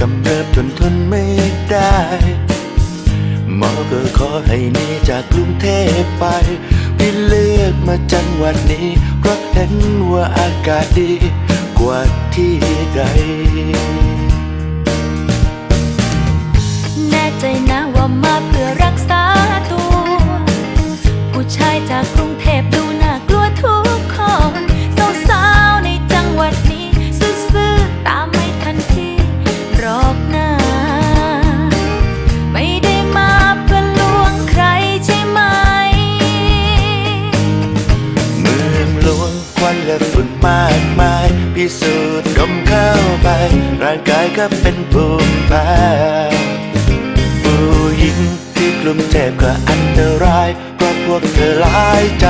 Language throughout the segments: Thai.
กำเริบจนทนไม่ได้หมอก็ขอให้หนีจากกรุงเทพไปพี่เลือกมาจังหวัดนี้ เพราะเห็นว่าอากาศดีกว่าที่ใด วันและฝุ่นมากมาย พิสูจน์ดมเข้าไป ร่างกายก็เป็นภูมิแพ้ผู้หญิงที่กลุ่มเทพก็อันตราย เพราะพวกเธอหลายใจ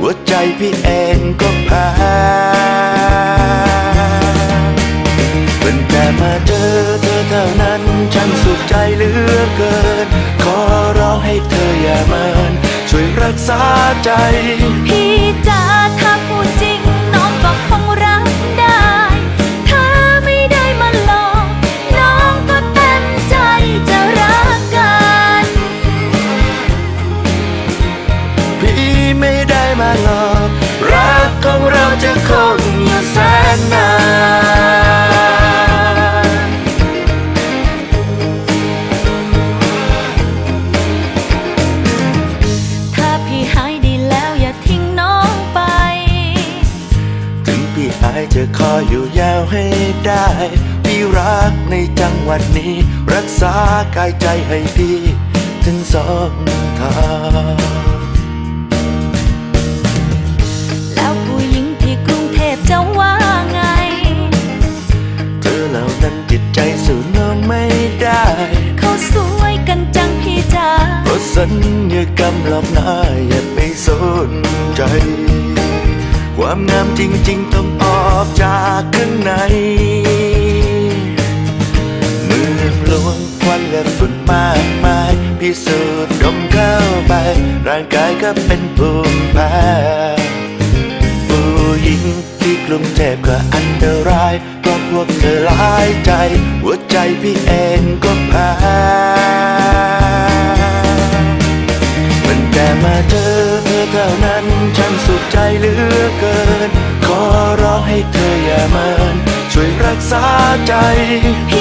หัวใจพี่เองก็แพ้เป็นแต่มาเจอเธอเท่านั้น ฉันสุขใจเหลือเกิน ขอร้องให้เธออย่าเมินช่วยรักษาใจพี่ มาหลอกรักของเราจะคงอยู่แสนนานถ้าพี่หายดีแล้วอย่าทิ้งน้องไป ถึงพี่หายจะคอยอยู่ยาวให้ได้ พี่รักในจังหวัดนี้ รักษากายใจให้พี่ถึงสองทาง สัญญกรรมหลอกหน้าอย่าไปสนใจ ความงามจริง ๆ ต้องออกจากข้างในเมืองหลวงควันและฝุ่นมากมายพิสูจน์ดมเข้าไป ร่างกายก็เป็นภูมิแพ้ผู้หญิงที่กรุงเทพก็อันตรายเพราะพวกเธอหลายใจ หัวใจพี่เองก็แพ้ high